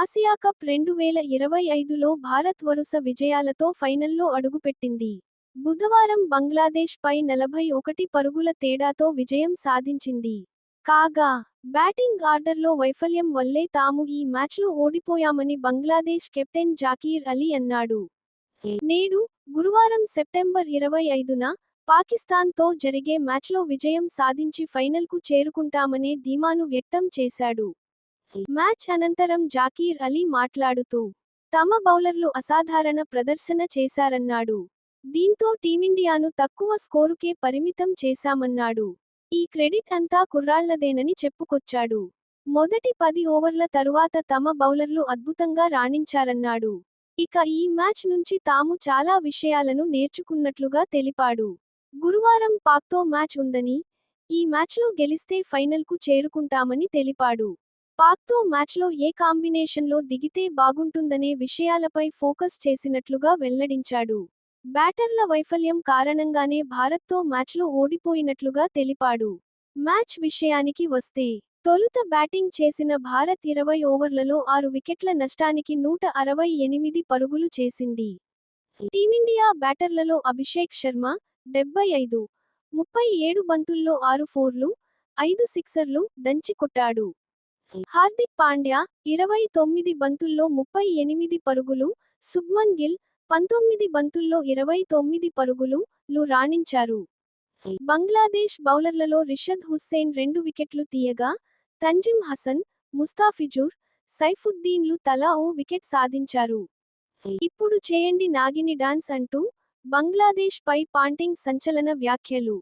Asia cup రెండు వేల ఇరవై ఐదులో భారత్ వరుస విజయాలతో ఫైనల్లో అడుగుపెట్టింది. బుధవారం బంగ్లాదేశ్ పై నలభై ఒకటి పరుగుల తేడాతో విజయం సాధించింది. కాగా బ్యాటింగ్ ఆర్డర్లో వైఫల్యం వల్లే తాము ఈ మ్యాచ్లో ఓడిపోయామని బంగ్లాదేశ్ కెప్టెన్ జాకీర్ అలీ అన్నాడు. నేడు గురువారం సెప్టెంబర్ ఇరవై ఐదున పాకిస్తాన్తో జరిగే మ్యాచ్లో విజయం సాధించి ఫైనల్కు చేరుకుంటామనే ధీమాను వ్యక్తం చేశాడు. మ్యాచ్ అనంతరం జాకీర్ అలీ మాట్లాడుతూ తమ బౌలర్లు అసాధారణ ప్రదర్శన చేశారన్నాడు. దీంతో టీమిండియాను తక్కువ స్కోరుకే పరిమితం చేశామన్నాడు. ఈ క్రెడిట్ అంతా కుర్రాళ్ళదేనని చెప్పుకొచ్చాడు. మొదటి పది ఓవర్ల తరువాత తమ బౌలర్లు అద్భుతంగా రాణించారన్నాడు. ఇక ఈ మ్యాచ్ నుంచి తాము చాలా విషయాలను నేర్చుకున్నట్లుగా తెలిపాడు. గురువారం పాక్తో మ్యాచ్ ఉందని ఈ మ్యాచ్లో గెలిస్తే ఫైనల్కు చేరుకుంటామని తెలిపాడు. పాక్తో మ్యాచ్లో ఏ కాంబినేషన్లో దిగితే బాగుంటుందనే విషయాలపై ఫోకస్ చేసినట్లుగా వెల్లడించాడు. బ్యాటర్ల వైఫల్యం కారణంగానే భారత్తో మ్యాచ్లో ఓడిపోయినట్లుగా తెలిపాడు. మ్యాచ్ విషయానికి వస్తే తొలుత బ్యాటింగ్ చేసిన భారత్ ఇరవై ఓవర్లలో ఆరు వికెట్ల నష్టానికి నూట అరవై ఎనిమిది పరుగులు చేసింది. టీమిండియా బ్యాటర్లలో అభిషేక్ శర్మ డెబ్బై ఐదు ముప్పై ఏడు బంతుల్లో ఆరు ఫోర్లు ఐదు సిక్సర్లు దంచి కొట్టాడు హార్దిక్ పాండ్యా ఇరవై తొమ్మిది బంతుల్లో ముప్పై ఎనిమిది పరుగులు శుభ్మన్ గిల్ పంతొమ్మిది బంతుల్లో ఇరవై తొమ్మిది పరుగులు లు రాణించారు. బంగ్లాదేశ్ బౌలర్లలో రిషద్ హుస్సేన్ రెండు వికెట్లు తీయగా తంజిమ్ హసన్ ముస్తాఫిజుర్ సైఫుద్దీన్లు తలా ఓ వికెట్ సాధించారు. ఇప్పుడు చేయండి నాగిని డాన్స్ అంటూ బంగ్లాదేశ్ పై పాంటింగ్ సంచలన వ్యాఖ్యలు.